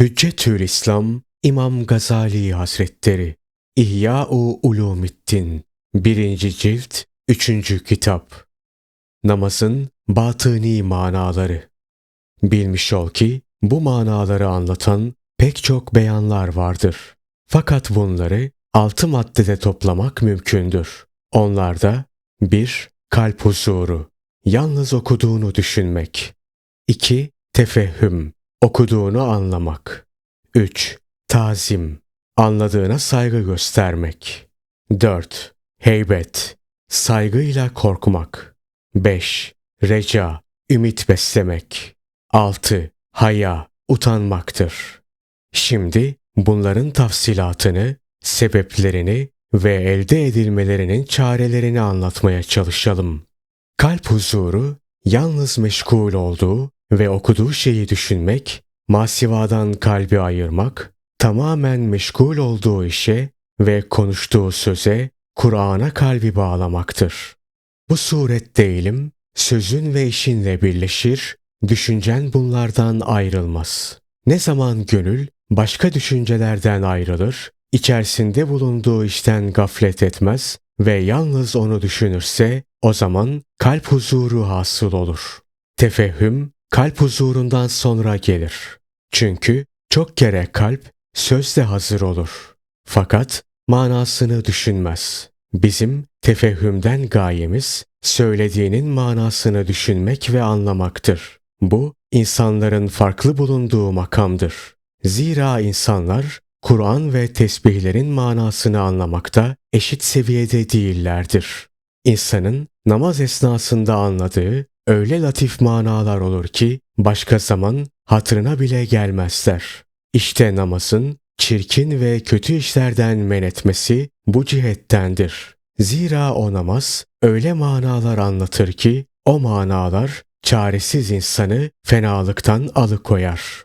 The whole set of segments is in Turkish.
Hüccetül İslam İmam Gazali Hazretleri İhya-u Ulumiddin 1. cilt 3. kitap Namazın batıni manaları Bilmiş ol ki bu manaları anlatan pek çok beyanlar vardır. Fakat bunları altı maddede toplamak mümkündür. Onlarda 1. Kalp huzuru, yalnız okuduğunu düşünmek. 2. Tefehüm, okuduğunu anlamak. 3. Tazim, anladığına saygı göstermek. 4. Heybet, saygıyla korkmak. 5. Reca, ümit beslemek. 6. Haya, utanmaktır. Şimdi bunların tafsilatını, sebeplerini ve elde edilmelerinin çarelerini anlatmaya çalışalım. Kalp huzuru, yalnız meşgul olduğu ve okuduğu şeyi düşünmek, masivadan kalbi ayırmak, tamamen meşgul olduğu işe ve konuştuğu söze, Kur'an'a kalbi bağlamaktır. Bu surette ilim, sözün ve işinle birleşir, düşüncen bunlardan ayrılmaz. Ne zaman gönül başka düşüncelerden ayrılır, içerisinde bulunduğu işten gaflet etmez ve yalnız onu düşünürse o zaman kalp huzuru hasıl olur. Tefehüm kalp huzurundan sonra gelir. Çünkü çok kere kalp sözde hazır olur. Fakat manasını düşünmez. Bizim tefehümden gayemiz söylediğinin manasını düşünmek ve anlamaktır. Bu insanların farklı bulunduğu makamdır. Zira insanlar Kur'an ve tesbihlerin manasını anlamakta eşit seviyede değillerdir. İnsanın namaz esnasında anladığı öyle latif manalar olur ki başka zaman hatırına bile gelmezler. İşte namazın çirkin ve kötü işlerden men etmesi bu cihettendir. Zira o namaz öyle manalar anlatır ki o manalar çaresiz insanı fenalıktan alıkoyar.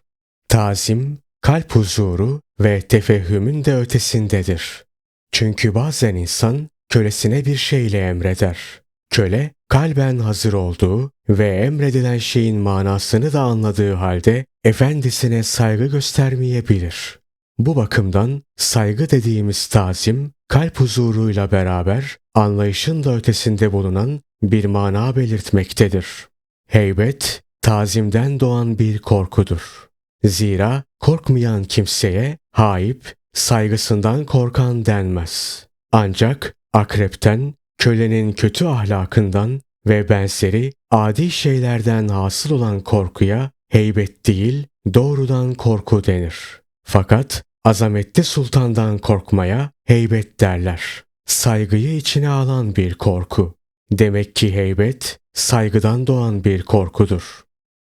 Tazim, kalp huzuru ve tefehümün de ötesindedir. Çünkü bazen insan kölesine bir şeyle emreder. Köle kalben hazır olduğu ve emredilen şeyin manasını da anladığı halde efendisine saygı göstermeyebilir. Bu bakımdan saygı dediğimiz tazim, kalp huzuruyla beraber anlayışın da ötesinde bulunan bir mana belirtmektedir. Heybet, tazimden doğan bir korkudur. Zira korkmayan kimseye haip, saygısından korkan denmez. Ancak akrepten, kölenin kötü ahlakından ve benzeri adi şeylerden hasıl olan korkuya heybet değil, doğrudan korku denir. Fakat azametli sultandan korkmaya heybet derler. Saygıyı içine alan bir korku. Demek ki heybet saygıdan doğan bir korkudur.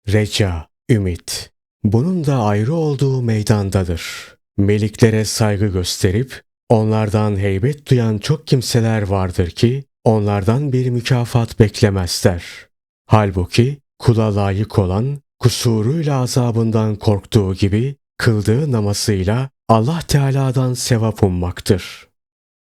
Reca, ümit. Bunun da ayrı olduğu meydandadır. Meliklere saygı gösterip onlardan heybet duyan çok kimseler vardır ki onlardan bir mükafat beklemezler. Halbuki kula layık olan kusuruyla azabından korktuğu gibi kıldığı namazıyla Allah Teala'dan sevap ummaktır.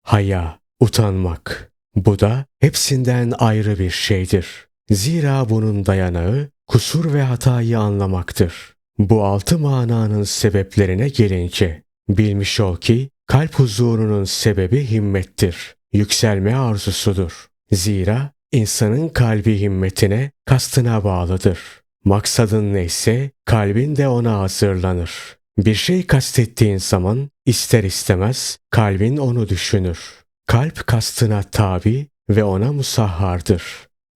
Haya, utanmak. Bu da hepsinden ayrı bir şeydir. Zira bunun dayanağı kusur ve hatayı anlamaktır. Bu altı mananın sebeplerine gelince bilmiş ol ki kalp huzurunun sebebi himmettir. Yükselme arzusudur. Zira insanın kalbi himmetine, kastına bağlıdır. Maksadın neyse kalbin de ona hazırlanır. Bir şey kastettiğin zaman ister istemez kalbin onu düşünür. Kalp kastına tabi ve ona musahhardır.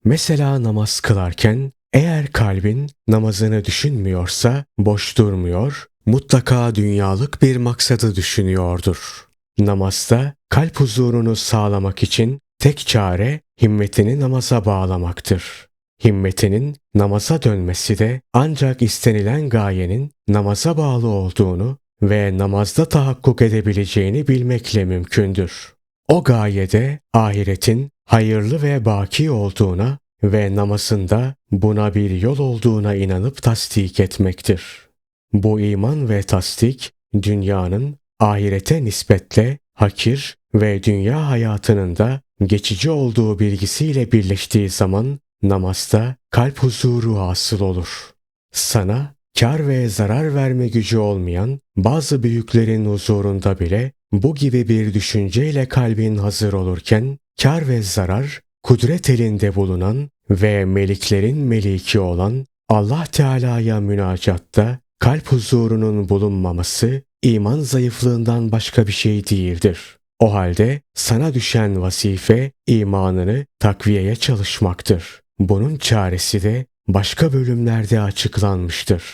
Mesela namaz kılarken eğer kalbin namazını düşünmüyorsa boş durmuyor, mutlaka dünyalık bir maksadı düşünüyordur. Namazda kalp huzurunu sağlamak için tek çare himmetini namaza bağlamaktır. Himmetinin namaza dönmesi de ancak istenilen gayenin namaza bağlı olduğunu ve namazda tahakkuk edebileceğini bilmekle mümkündür. O gayede ahiretin hayırlı ve baki olduğuna ve namazında buna bir yol olduğuna inanıp tasdik etmektir. Bu iman ve tasdik dünyanın ahirete nispetle hakir ve dünya hayatının da geçici olduğu bilgisiyle birleştiği zaman namazda kalp huzuru hasıl olur. Sana kar ve zarar verme gücü olmayan bazı büyüklerin huzurunda bile bu gibi bir düşünceyle kalbin hazır olurken kar ve zarar kudret elinde bulunan ve meliklerin meliki olan Allah Teala'ya münacatta kalp huzurunun bulunmaması iman zayıflığından başka bir şey değildir. O halde sana düşen vazife imanını takviyeye çalışmaktır. Bunun çaresi de başka bölümlerde açıklanmıştır.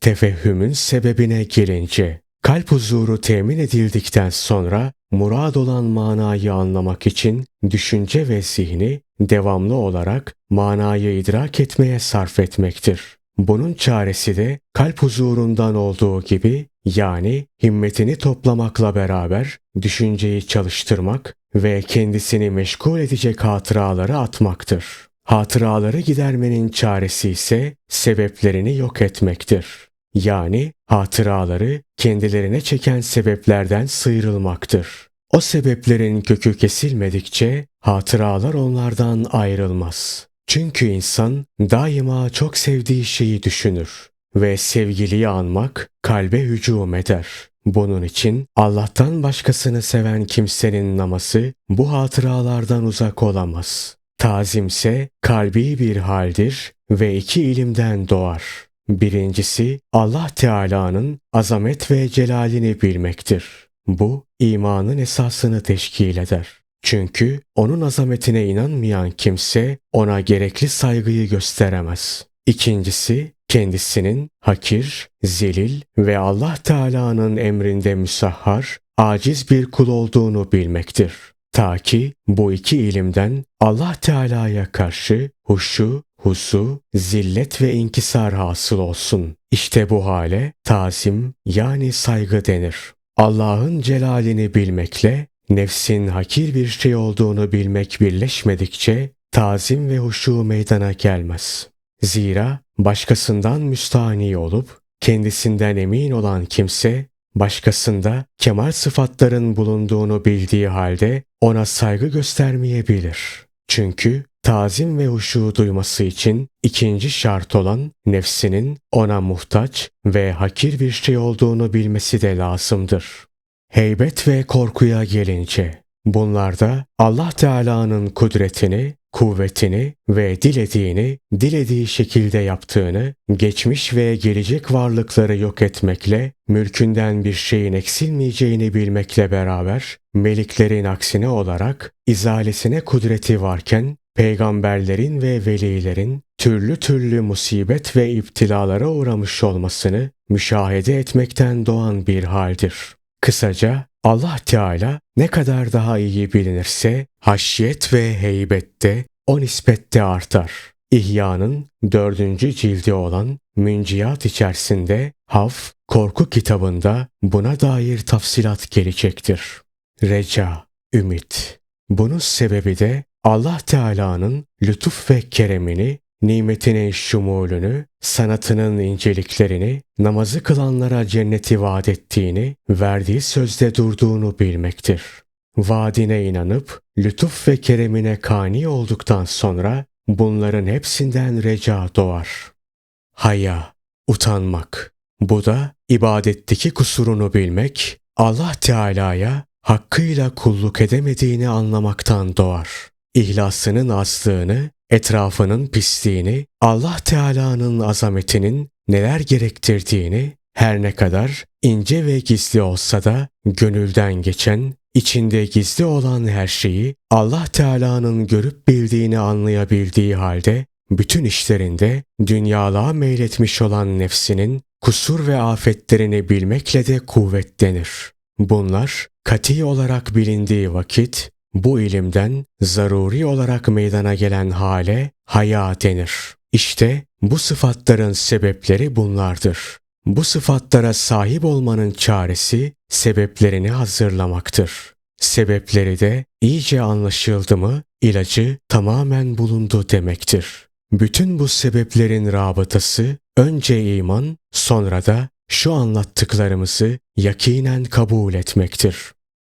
Tefehümün sebebine gelince, kalp huzuru temin edildikten sonra murad olan manayı anlamak için düşünce ve zihni devamlı olarak manayı idrak etmeye sarf etmektir. Bunun çaresi de kalp huzurundan olduğu gibi yani himmetini toplamakla beraber düşünceyi çalıştırmak ve kendisini meşgul edecek hatıraları atmaktır. Hatıraları gidermenin çaresi ise sebeplerini yok etmektir. Yani hatıraları kendilerine çeken sebeplerden sıyrılmaktır. O sebeplerin kökü kesilmedikçe hatıralar onlardan ayrılmaz. Çünkü insan daima çok sevdiği şeyi düşünür ve sevgiliyi anmak kalbe hücum eder. Bunun için Allah'tan başkasını seven kimsenin namazı bu hatıralardan uzak olamaz. Tazimse kalbi bir haldir ve iki ilimden doğar. Birincisi Allah Teala'nın azamet ve celalini bilmektir. Bu imanın esasını teşkil eder. Çünkü onun azametine inanmayan kimse ona gerekli saygıyı gösteremez. İkincisi kendisinin hakir, zelil ve Allah Teala'nın emrinde müsahhar, aciz bir kul olduğunu bilmektir. Ta ki bu iki ilimden Allah Teala'ya karşı huşu, husu, zillet ve inkisar hasıl olsun. İşte bu hale tazim yani saygı denir. Allah'ın celalini bilmekle nefsin hakir bir şey olduğunu bilmek birleşmedikçe tazim ve huşu meydana gelmez. Zira başkasından müstahni olup kendisinden emin olan kimse başkasında kemal sıfatların bulunduğunu bildiği halde ona saygı göstermeyebilir. Çünkü tazim ve huşu duyması için ikinci şart olan nefsinin ona muhtaç ve hakir bir şey olduğunu bilmesi de lazımdır. Heybet ve korkuya gelince bunlarda Allah Teala'nın kudretini kuvvetini ve dilediğini dilediği şekilde yaptığını, geçmiş ve gelecek varlıkları yok etmekle, mülkünden bir şeyin eksilmeyeceğini bilmekle beraber, meliklerin aksine olarak izalesine kudreti varken, peygamberlerin ve velilerin türlü türlü musibet ve iptilalara uğramış olmasını müşahede etmekten doğan bir haldir. Kısaca Allah Teala ne kadar daha iyi bilinirse haşyet ve heybette o nispette artar. İhya'nın dördüncü cildi olan Münciyat içerisinde Haf, korku kitabında buna dair tafsilat gelecektir. Reca, ümit. Bunun sebebi de Allah Teala'nın lütuf ve keremini nimetinin şumulünü, sanatının inceliklerini, namazı kılanlara cenneti vaat ettiğini, verdiği sözde durduğunu bilmektir. Vaadine inanıp, lütuf ve keremine kani olduktan sonra, bunların hepsinden reca doğar. Haya, utanmak. Bu da ibadetteki kusurunu bilmek, Allah Teala'ya hakkıyla kulluk edemediğini anlamaktan doğar. İhlasının azlığını etrafının pisliğini, Allah Teala'nın azametinin neler gerektirdiğini, her ne kadar ince ve gizli olsa da gönülden geçen, içinde gizli olan her şeyi Allah Teala'nın görüp bildiğini anlayabildiği halde bütün işlerinde dünyalığa meyletmiş olan nefsinin kusur ve afetlerini bilmekle de kuvvet denir. Bunlar kati olarak bilindiği vakit bu ilimden zaruri olarak meydana gelen hale haya denir. İşte bu sıfatların sebepleri bunlardır. Bu sıfatlara sahip olmanın çaresi sebeplerini hazırlamaktır. Sebepleri de iyice anlaşıldı mı ilacı tamamen bulundu demektir. Bütün bu sebeplerin rabıtası önce iman sonra da şu anlattıklarımızı yakinen kabul etmektir.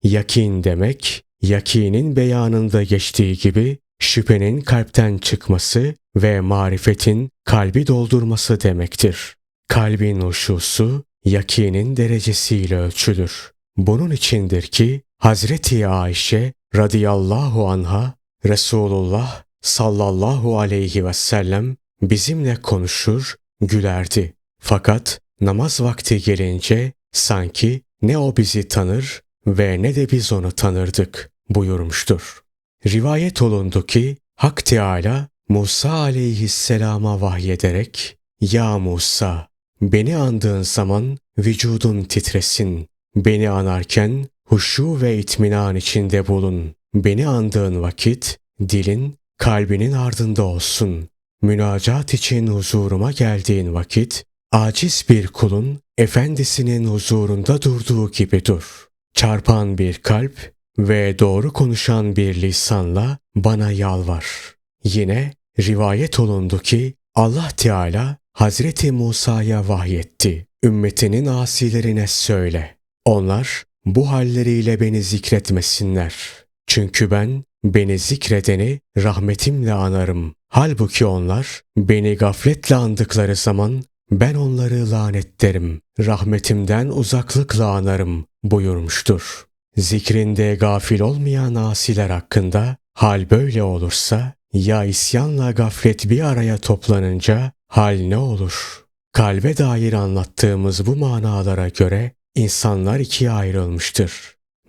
Yakin demek yakinin beyanında geçtiği gibi şüphenin kalpten çıkması ve marifetin kalbi doldurması demektir. kalbin huşusu yakinin derecesiyle ölçülür. Bunun içindir ki Hazreti Ayşe radıyallahu anha Resulullah sallallahu aleyhi ve sellem bizimle konuşur, gülerdi. Fakat namaz vakti gelince sanki ne o bizi tanır ve ne de biz onu tanırdık buyurmuştur. Rivayet olundu ki Hak Teala Musa aleyhisselama vahyederek Ya Musa beni andığın zaman vücudun titresin. Beni anarken huşu ve itminan içinde bulun. Beni andığın vakit dilin kalbinin ardında olsun. Münacat için huzuruma geldiğin vakit aciz bir kulun efendisinin huzurunda durduğu gibi dur. Çarpan bir kalp ve doğru konuşan bir lisanla bana yalvar. Yine rivayet olundu ki Allah Teala Hazreti Musa'ya vahyetti. Ümmetinin asilerine söyle. Onlar bu halleriyle beni zikretmesinler. Çünkü ben beni zikredeni rahmetimle anarım. Halbuki onlar beni gafletle andıkları zaman ben onları lanetlerim. Rahmetimden uzaklıkla anarım buyurmuştur. Zikrinde gafil olmayan asiler hakkında hal böyle olursa ya isyanla gaflet bir araya toplanınca hal ne olur? Kalbe dair anlattığımız bu manalara göre insanlar ikiye ayrılmıştır.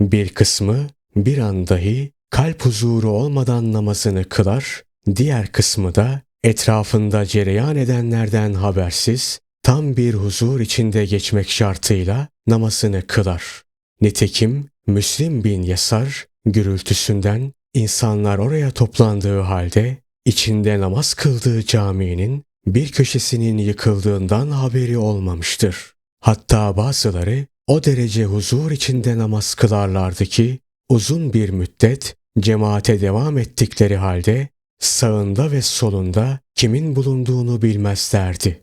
Bir kısmı bir an dahi kalp huzuru olmadan namazını kılar, diğer kısmı da etrafında cereyan edenlerden habersiz tam bir huzur içinde geçmek şartıyla namazını kılar. Nitekim Müslim bin Yasar gürültüsünden insanlar oraya toplandığı halde içinde namaz kıldığı caminin bir köşesinin yıkıldığından haberi olmamıştır. Hatta bazıları o derece huzur içinde namaz kılarlardı ki uzun bir müddet cemaate devam ettikleri halde sağında ve solunda kimin bulunduğunu bilmezlerdi.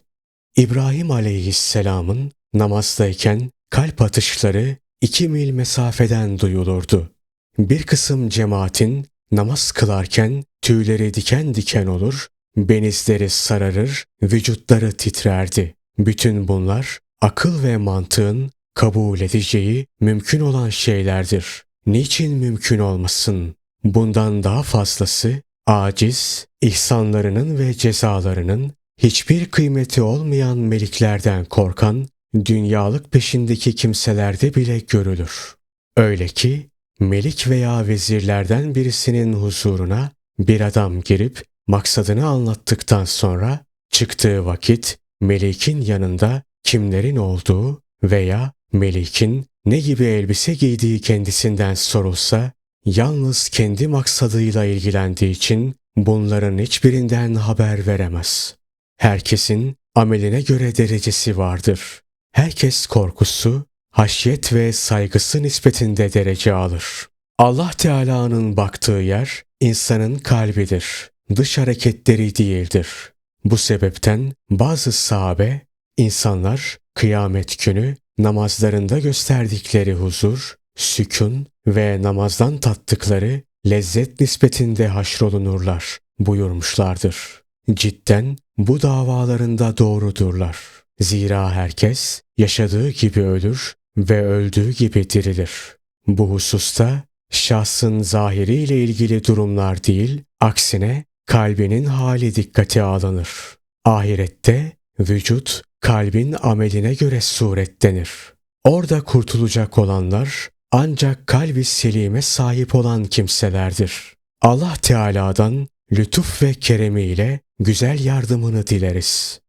İbrahim aleyhisselamın namazdayken kalp atışları iki mil mesafeden duyulurdu. Bir kısım cemaatin namaz kılarken tüyleri diken diken olur, benizleri sararır, vücutları titrerdi. Bütün bunlar akıl ve mantığın kabul edeceği mümkün olan şeylerdir. Niçin mümkün olmasın? Bundan daha fazlası aciz, ihsanlarının ve cezalarının hiçbir kıymeti olmayan meliklerden korkan dünyalık peşindeki kimselerde bile görülür. Öyle ki melik veya vezirlerden birisinin huzuruna bir adam girip maksadını anlattıktan sonra çıktığı vakit melikin yanında kimlerin olduğu veya melikin ne gibi elbise giydiği kendisinden sorulsa yalnız kendi maksadıyla ilgilendiği için bunların hiçbirinden haber veremez. Herkesin ameline göre derecesi vardır. Herkes korkusu, haşyet ve saygısı nispetinde derece alır. Allah Teala'nın baktığı yer insanın kalbidir. Dış hareketleri değildir. Bu sebepten bazı sahabe insanlar kıyamet günü namazlarında gösterdikleri huzur, sükun ve namazdan tattıkları lezzet nispetinde haşrolunurlar buyurmuşlardır. Cidden bu davalarında doğrudurlar. Zira herkes yaşadığı gibi ölür ve öldüğü gibi dirilir. Bu hususta şahsın zahiriyle ilgili durumlar değil, aksine kalbinin hali dikkate alınır. Ahirette vücut kalbin ameline göre suretlenir. Orada kurtulacak olanlar ancak kalbi selime sahip olan kimselerdir. Allah Teala'dan lütuf ve keremiyle güzel yardımını dileriz.